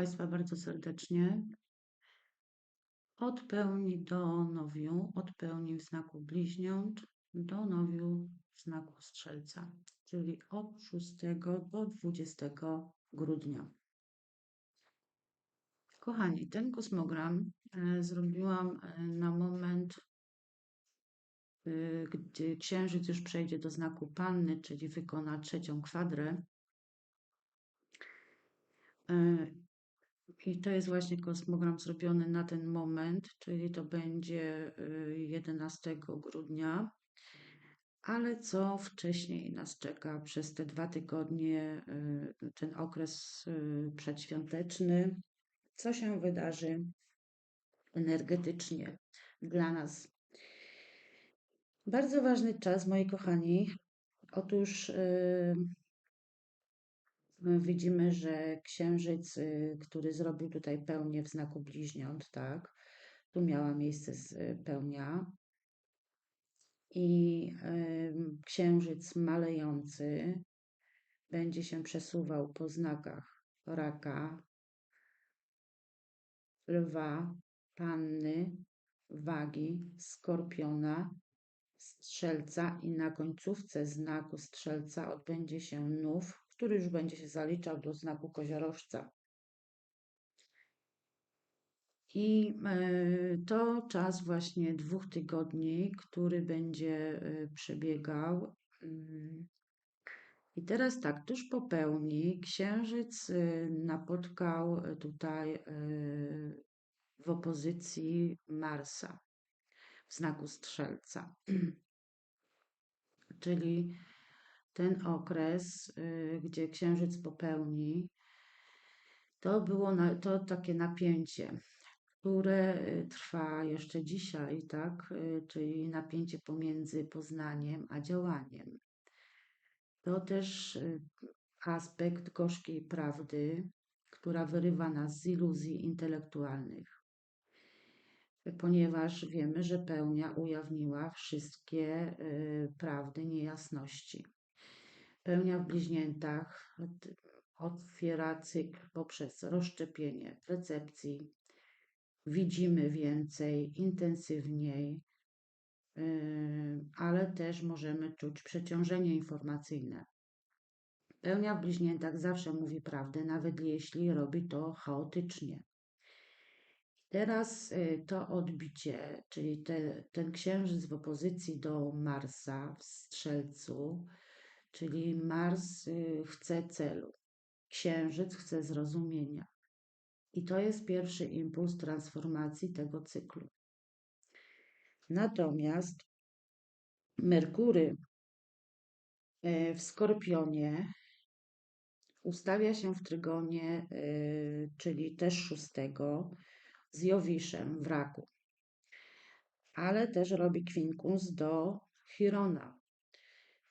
Państwa bardzo serdecznie. Od pełni do nowiu, od pełni w znaku bliźniąt do nowiu w znaku strzelca, czyli od 6 do 20 grudnia. Kochani, ten kosmogram e, zrobiłam e, na moment, e, gdy księżyc już przejdzie do znaku panny, czyli wykona trzecią kwadrę. I to jest właśnie kosmogram zrobiony na ten moment, czyli to będzie 11 grudnia. Ale co wcześniej nas czeka przez te dwa tygodnie, ten okres przedświąteczny? Co się wydarzy energetycznie dla nas? Bardzo ważny czas, moi kochani. Otóż widzimy, że księżyc, y, który zrobił tutaj pełnię w znaku bliźniąt, tak, tu miała miejsce pełnia. I księżyc malejący będzie się przesuwał po znakach raka, lwa, panny, wagi, skorpiona, strzelca i na końcówce znaku strzelca odbędzie się nów, który już będzie się zaliczał do znaku koziorożca. I e, to czas właśnie dwóch tygodni, który będzie e, przebiegał. Mm. I teraz tak, tuż po pełni księżyc e, napotkał tutaj w opozycji Marsa w znaku strzelca. Czyli ten okres, y, gdzie księżyc popełni, to było na, to takie napięcie, które y, trwa jeszcze dzisiaj, tak? Y, czyli napięcie pomiędzy poznaniem a działaniem. To też aspekt gorzkiej prawdy, która wyrywa nas z iluzji intelektualnych. Ponieważ wiemy, że pełnia ujawniła wszystkie prawdy, niejasności. Pełnia w bliźniętach otwiera cykl poprzez rozszczepienie recepcji. Widzimy więcej, intensywniej, yy, ale też możemy czuć przeciążenie informacyjne. Pełnia w bliźniętach zawsze mówi prawdę, nawet jeśli robi to chaotycznie. Teraz yy, to odbicie, czyli te, ten księżyc w opozycji do Marsa w Strzelcu, Czyli Mars y, chce celu, Księżyc chce zrozumienia. I to jest pierwszy impuls transformacji tego cyklu. Natomiast Merkury e, w Skorpionie ustawia się w trygonie, e, czyli też szóstego, z Jowiszem w raku. Ale też robi kwinkus do Chirona,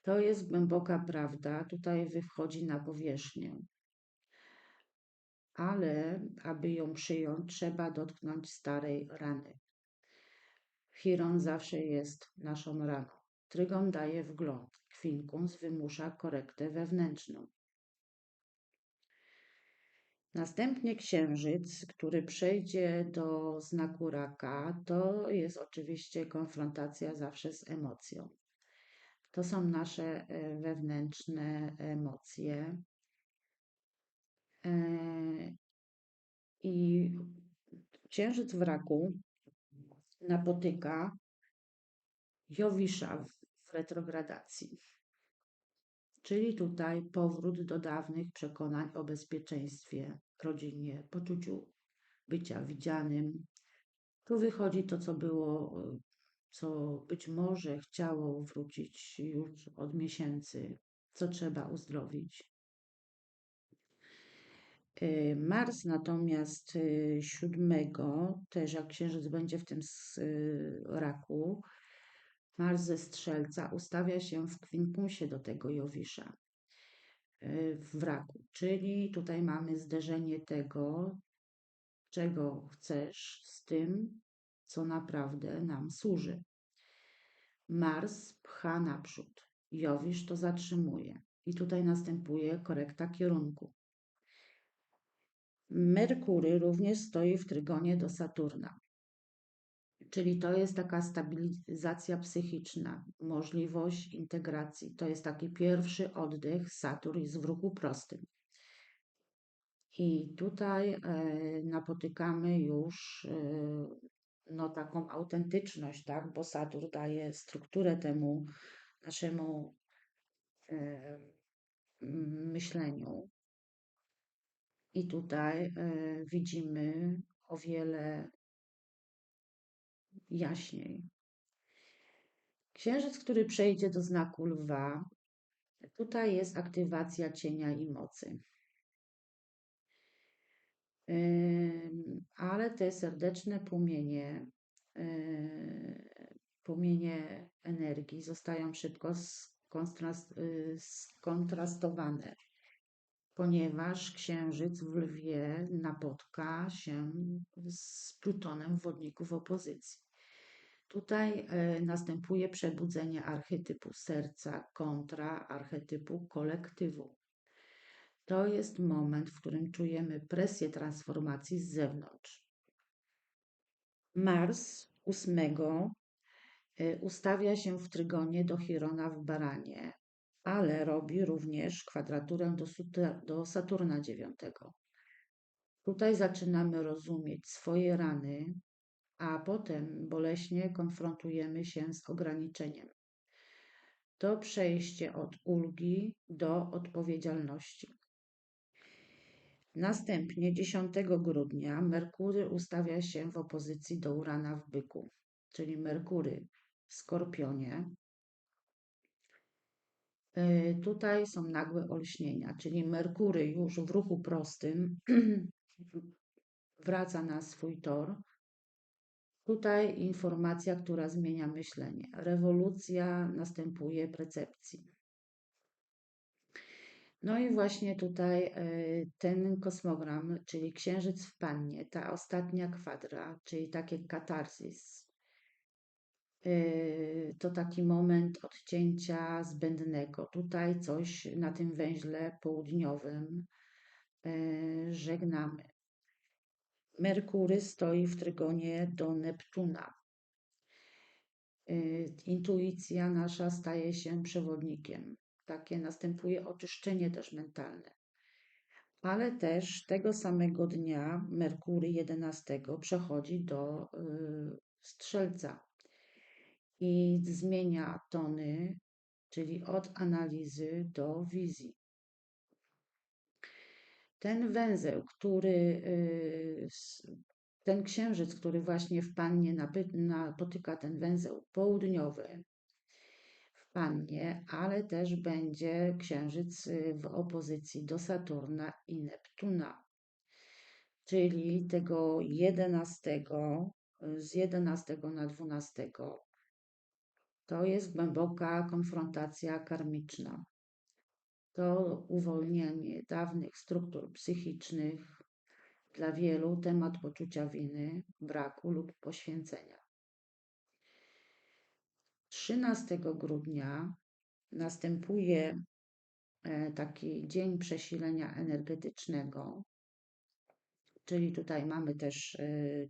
to jest głęboka prawda, tutaj wychodzi na powierzchnię. Ale aby ją przyjąć, trzeba dotknąć starej rany. Chiron zawsze jest naszą raną. Trygon daje wgląd. Kwinkuns wymusza korektę wewnętrzną. Następnie księżyc, który przejdzie do znaku raka, to jest oczywiście konfrontacja zawsze z emocją. To są nasze e, wewnętrzne emocje. E, I księżyc w raku napotyka Jowisza w retrogradacji. Czyli tutaj powrót do dawnych przekonań o bezpieczeństwie, rodzinie, poczuciu bycia widzianym. Tu wychodzi to, co było co być może chciało wrócić już od miesięcy, co trzeba uzdrowić. Y, Mars natomiast y, siódmego, też jak księżyc będzie w tym y, raku, Mars ze strzelca ustawia się w kwinkunsie do tego Jowisza w raku. Czyli tutaj mamy zderzenie tego, czego chcesz z tym, co naprawdę nam służy. Mars pcha naprzód, Jowisz to zatrzymuje i tutaj następuje korekta kierunku. Merkury również stoi w trygonie do Saturna. Czyli to jest taka stabilizacja psychiczna, możliwość integracji. To jest taki pierwszy oddech. Saturn jest w ruchu prostym. I tutaj e, napotykamy już e, no, taką autentyczność, tak? bo Saturn daje strukturę temu naszemu e, myśleniu. I tutaj e, widzimy o wiele jaśniej. Księżyc, który przejdzie do znaku lwa, tutaj jest aktywacja cienia i mocy. Ale te serdeczne płomienie, płomienie energii zostają szybko skontrastowane, ponieważ księżyc w lwie napotka się z Plutonem w wodniku w opozycji. Tutaj e, następuje przebudzenie archetypu serca kontra archetypu kolektywu. To jest moment, w którym czujemy presję transformacji z zewnątrz. Mars 8 e, ustawia się w trygonie do Chirona w Baranie, ale robi również kwadraturę do, Saturna IX. Tutaj zaczynamy rozumieć swoje rany, a potem boleśnie konfrontujemy się z ograniczeniem. To przejście od ulgi do odpowiedzialności. Następnie 10 grudnia Merkury ustawia się w opozycji do Urana w byku, czyli Merkury w Skorpionie. E, tutaj są nagłe olśnienia, czyli Merkury już w ruchu prostym wraca na swój tor. Tutaj informacja, która zmienia myślenie. Rewolucja następuje percepcji. No i właśnie tutaj e, ten kosmogram, czyli księżyc w pannie, ta ostatnia kwadra, czyli takie katarzis, e, to taki moment odcięcia zbędnego. Tutaj coś na tym węźle południowym e, żegnamy. Merkury stoi w trygonie do Neptuna. Intuicja nasza staje się przewodnikiem takie następuje oczyszczenie też mentalne. Ale też tego samego dnia Merkury 11 przechodzi do y, strzelca i zmienia tony, czyli od analizy do wizji. Ten węzeł, który, y, ten księżyc, który właśnie w Pannie napotyka ten węzeł południowy, Pannie, ale też będzie Księżyc y, w opozycji do Saturna i Neptuna. Czyli tego 11, y, z 11 na 12 to jest głęboka konfrontacja karmiczna. To uwolnienie dawnych struktur psychicznych, dla wielu temat poczucia winy, braku lub poświęcenia. 13 grudnia następuje e, taki dzień przesilenia energetycznego, czyli tutaj mamy też e,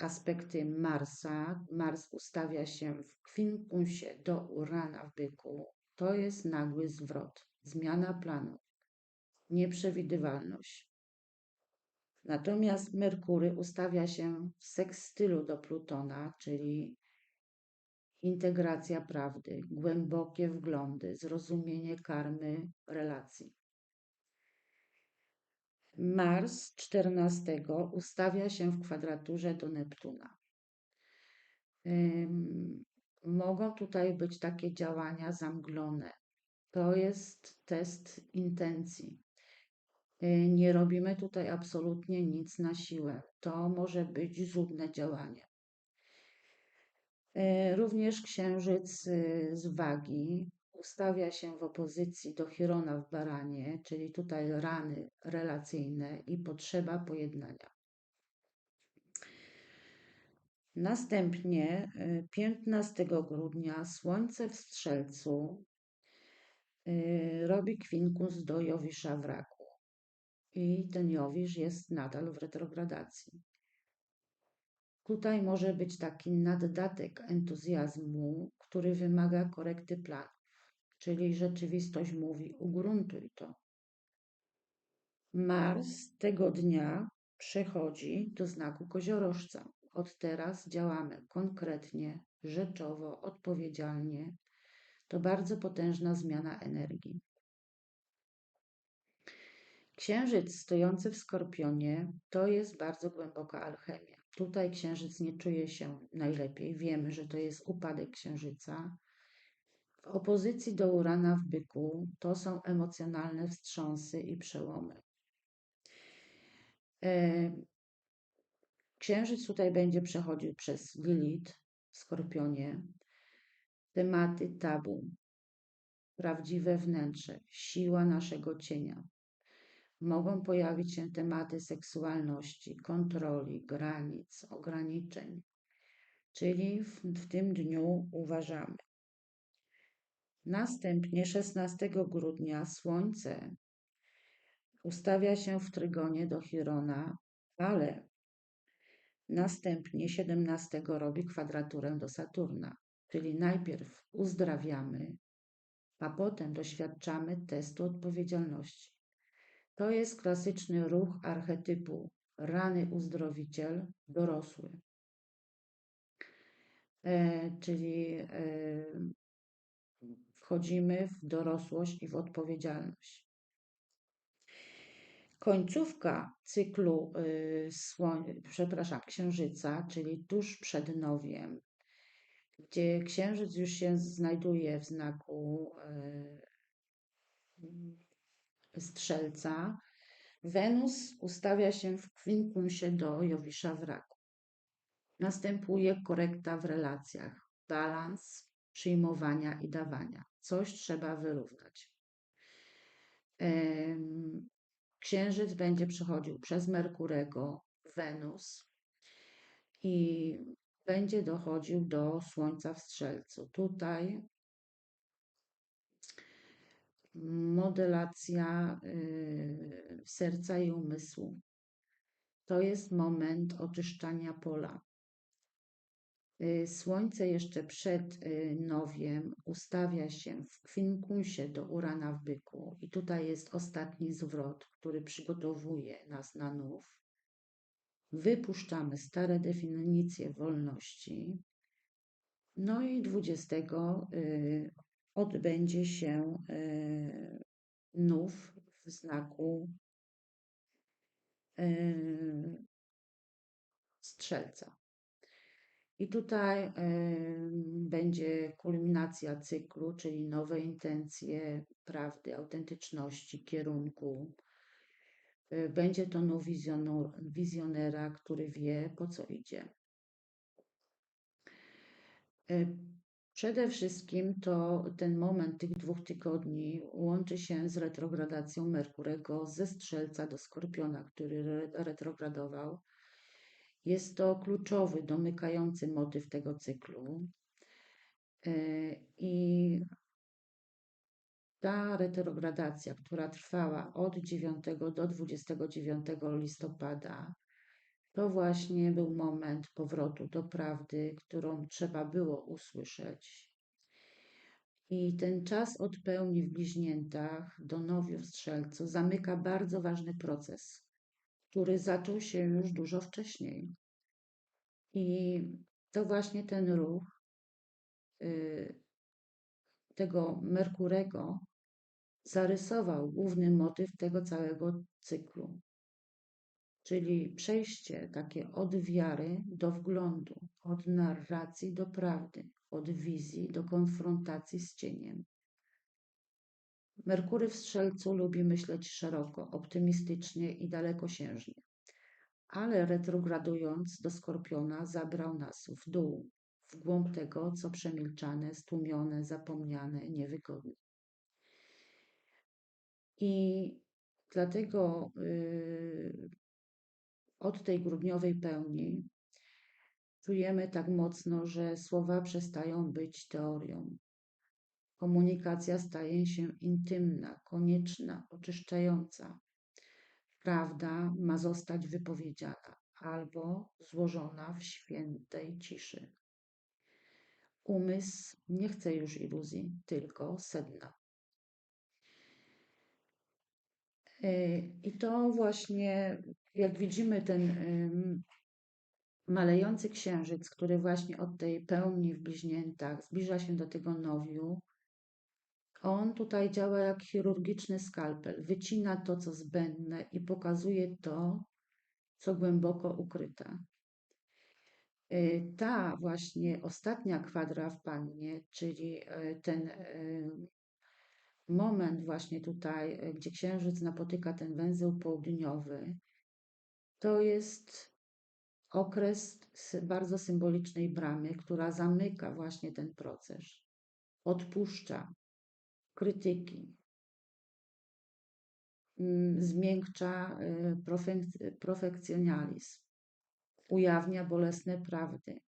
aspekty Marsa. Mars ustawia się w kwinkunsie do Urana w byku. To jest nagły zwrot, zmiana planu, nieprzewidywalność. Natomiast Merkury ustawia się w sekstylu do Plutona, czyli integracja prawdy, głębokie wglądy, zrozumienie karmy relacji. Mars 14 ustawia się w kwadraturze do Neptuna. mogą tutaj być takie działania zamglone. To jest test intencji. Y, nie robimy tutaj absolutnie nic na siłę. To może być złudne działanie. E, również księżyc y, z wagi ustawia się w opozycji do Chirona w baranie, czyli tutaj rany relacyjne i potrzeba pojednania. Następnie 15 y, grudnia Słońce w Strzelcu y, robi kwinkus do Jowisza w Raku. i ten Jowisz jest nadal w retrogradacji. Tutaj może być taki naddatek entuzjazmu, który wymaga korekty planów, czyli rzeczywistość mówi: ugruntuj to. Mars tego dnia przechodzi do znaku koziorożca. Od teraz działamy konkretnie, rzeczowo, odpowiedzialnie. To bardzo potężna zmiana energii. Księżyc stojący w skorpionie to jest bardzo głęboka alchemia. Tutaj księżyc nie czuje się najlepiej. Wiemy, że to jest upadek księżyca. W opozycji do Urana w byku to są emocjonalne wstrząsy i przełomy. E, księżyc tutaj będzie przechodził przez Lilith w skorpionie. Tematy tabu, prawdziwe wnętrze, siła naszego cienia, mogą pojawić się tematy seksualności, kontroli, granic, ograniczeń. Czyli w, w tym dniu uważamy. Następnie 16 grudnia Słońce ustawia się w trygonie do Chirona, ale następnie 17 robi kwadraturę do Saturna. Czyli najpierw uzdrawiamy, a potem doświadczamy testu odpowiedzialności. To jest klasyczny ruch archetypu rany uzdrowiciel dorosły. E, czyli e, wchodzimy w dorosłość i w odpowiedzialność. Końcówka cyklu, y, przepraszam, księżyca, czyli tuż przed nowiem, gdzie księżyc już się znajduje w znaku y, Strzelca, Wenus ustawia się w kwinkunsie do Jowisza w raku. Następuje korekta w relacjach, balans przyjmowania i dawania. Coś trzeba wyrównać. Księżyc będzie przechodził przez Merkurego, Wenus i będzie dochodził do Słońca w Strzelcu. Tutaj modelacja y, serca i umysłu. To jest moment oczyszczania pola. Y, słońce jeszcze przed y, nowiem ustawia się w kwinkunsie do Urana w byku i tutaj jest ostatni zwrot, który przygotowuje nas na nów. Wypuszczamy stare definicje wolności. No i 20 odbędzie się e, nów w znaku e, strzelca. I tutaj e, będzie kulminacja cyklu, czyli nowe intencje prawdy, autentyczności, kierunku. Będzie to nów wizjonera, który wie, po co idzie. Przede wszystkim to ten moment tych dwóch tygodni łączy się z retrogradacją Merkurego ze Strzelca do Skorpiona, który retrogradował. Jest to kluczowy, domykający motyw tego cyklu. E, I ta retrogradacja, która trwała od 9 do 29 listopada, to właśnie był moment powrotu do prawdy, którą trzeba było usłyszeć. I ten czas od pełni w bliźniętach do nowiu w strzelcu zamyka bardzo ważny proces, który zaczął się już dużo wcześniej. I to właśnie ten ruch y, tego Merkurego zarysował główny motyw tego całego cyklu czyli przejście takie od wiary do wglądu, od narracji do prawdy, od wizji do konfrontacji z cieniem. Merkury w strzelcu lubi myśleć szeroko, optymistycznie i dalekosiężnie, ale retrogradując do skorpiona, zabrał nas w dół, w głąb tego, co przemilczane, stłumione, zapomniane, niewygodne. I dlatego yy, od tej grudniowej pełni czujemy tak mocno, że słowa przestają być teorią. Komunikacja staje się intymna, konieczna, oczyszczająca. prawda ma zostać wypowiedziana albo złożona w świętej ciszy. Umysł nie chce już iluzji, tylko sedna. E, I to właśnie, jak widzimy, ten malejący księżyc, który właśnie od tej pełni w bliźniętach zbliża się do tego nowiu, on tutaj działa jak chirurgiczny skalpel. Wycina to, co zbędne i pokazuje to, co głęboko ukryte. Y, ta właśnie ostatnia kwadra w pannie, czyli y, ten y, moment właśnie tutaj, gdzie księżyc napotyka ten węzeł południowy, to jest okres bardzo symbolicznej bramy, która zamyka właśnie ten proces, odpuszcza krytyki, mm, zmiękcza profekcjonalizm, ujawnia bolesne prawdy.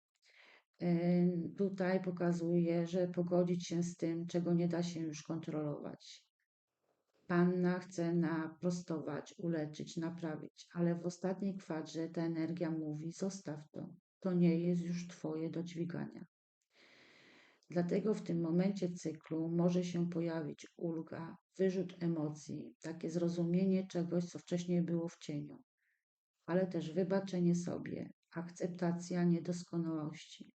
Tutaj pokazuje, że pogodzić się z tym, czego nie da się już kontrolować. Panna chce naprostować, uleczyć, naprawić, ale w ostatniej kwadrze ta energia mówi: zostaw to, to nie jest już Twoje do dźwigania. Dlatego w tym momencie cyklu może się pojawić ulga, wyrzut emocji, takie zrozumienie czegoś, co wcześniej było w cieniu ale też wybaczenie sobie, akceptacja niedoskonałości.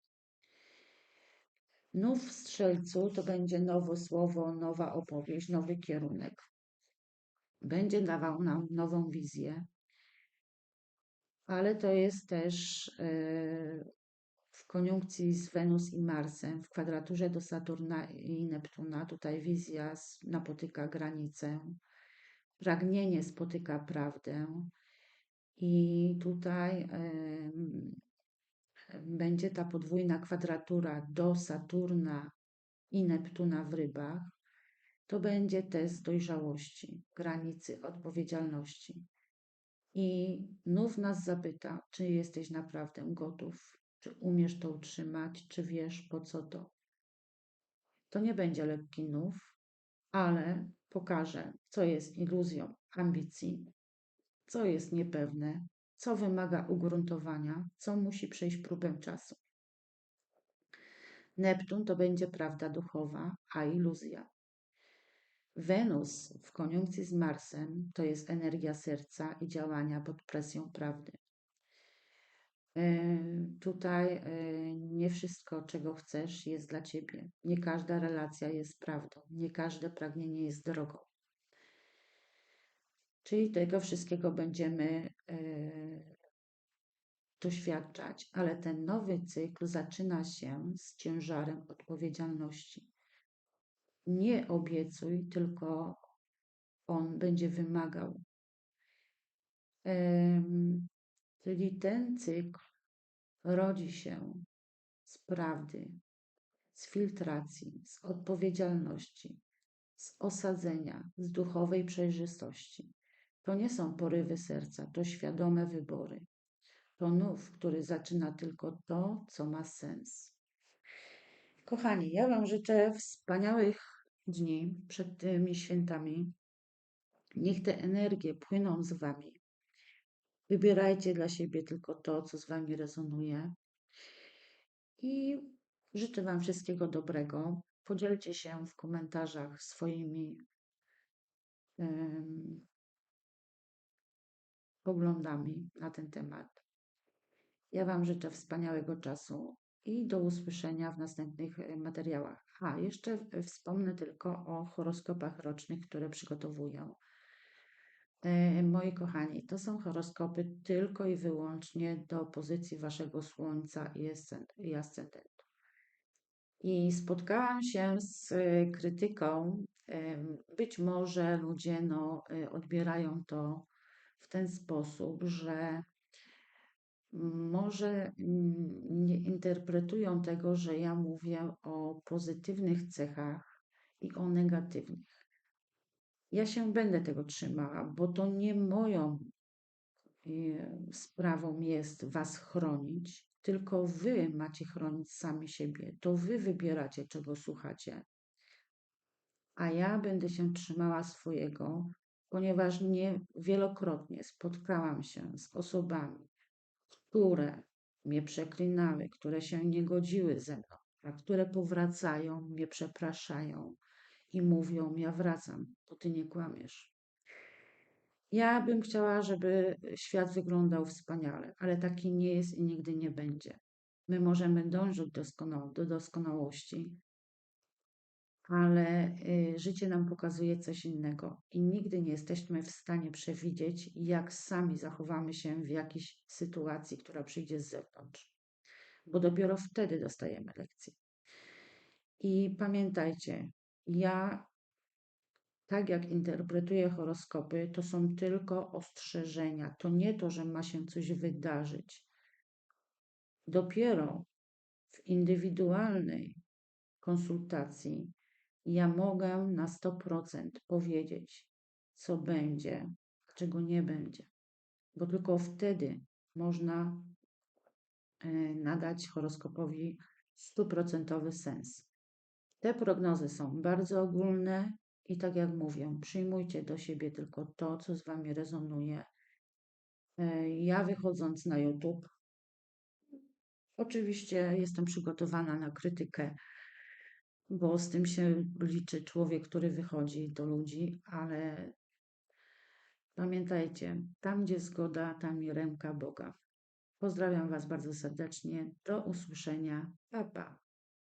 Nów w strzelcu to będzie nowe słowo, nowa opowieść, nowy kierunek. Będzie dawał nam nową wizję, ale to jest też e, w koniunkcji z Wenus i Marsem, w kwadraturze do Saturna i Neptuna. Tutaj wizja napotyka granicę, pragnienie spotyka prawdę, i tutaj będzie ta podwójna kwadratura do Saturna i Neptuna w rybach. To będzie test dojrzałości, granicy odpowiedzialności. I nów nas zapyta, czy jesteś naprawdę gotów, czy umiesz to utrzymać, czy wiesz po co to. To nie będzie lekki nów, ale pokaże, co jest iluzją ambicji, co jest niepewne, co wymaga ugruntowania, co musi przejść próbę czasu. Neptun to będzie prawda duchowa, a iluzja. Wenus w koniunkcji z Marsem to jest energia serca i działania pod presją prawdy. E, tutaj e, nie wszystko, czego chcesz, jest dla ciebie. Nie każda relacja jest prawdą, nie każde pragnienie jest drogą. Czyli tego wszystkiego będziemy e, doświadczać, ale ten nowy cykl zaczyna się z ciężarem odpowiedzialności. Nie obiecuj, tylko on będzie wymagał. Czyli ten cykl rodzi się z prawdy, z filtracji, z odpowiedzialności, z osadzenia, z duchowej przejrzystości. To nie są porywy serca, to świadome wybory. To nów, który zaczyna tylko to, co ma sens. Kochani, ja Wam życzę wspaniałych dni przed tymi świętami. Niech te energie płyną z Wami. Wybierajcie dla siebie tylko to, co z Wami rezonuje. I życzę Wam wszystkiego dobrego. Podzielcie się w komentarzach swoimi um, poglądami na ten temat. Ja Wam życzę wspaniałego czasu i do usłyszenia w następnych e, materiałach. A, jeszcze wspomnę tylko o horoskopach rocznych, które przygotowuję. E, moi kochani, to są horoskopy tylko i wyłącznie do pozycji Waszego Słońca i ascendentu. I spotkałam się z e, krytyką. Być może ludzie no, odbierają to w ten sposób, że może nie interpretują tego, że ja mówię o pozytywnych cechach i o negatywnych. Ja się będę tego trzymała, bo to nie moją e, sprawą jest Was chronić, tylko Wy macie chronić sami siebie. To Wy wybieracie, czego słuchacie. A ja będę się trzymała swojego, ponieważ nie wielokrotnie spotkałam się z osobami, które mnie przeklinały, które się nie godziły ze mną, a które powracają, mnie przepraszają i mówią: Ja wracam, bo ty nie kłamiesz. Ja bym chciała, żeby świat wyglądał wspaniale, ale taki nie jest i nigdy nie będzie. My możemy dążyć doskonał- do doskonałości, ale y, życie nam pokazuje coś innego i nigdy nie jesteśmy w stanie przewidzieć, jak sami zachowamy się w jakiejś sytuacji, która przyjdzie z zewnątrz, bo dopiero wtedy dostajemy lekcje. I pamiętajcie, ja, tak jak interpretuję horoskopy, to są tylko ostrzeżenia. To nie to, że ma się coś wydarzyć. Dopiero w indywidualnej konsultacji ja mogę na 100% powiedzieć, co będzie, czego nie będzie, bo tylko wtedy można e, nadać horoskopowi stuprocentowy sens. Te prognozy są bardzo ogólne i tak jak mówię, przyjmujcie do siebie tylko to, co z Wami rezonuje. E, ja wychodząc na YouTube, oczywiście jestem przygotowana na krytykę bo z tym się liczy człowiek, który wychodzi do ludzi, ale pamiętajcie, tam gdzie zgoda, tam i ręka Boga. Pozdrawiam Was bardzo serdecznie. Do usłyszenia. Pa, pa.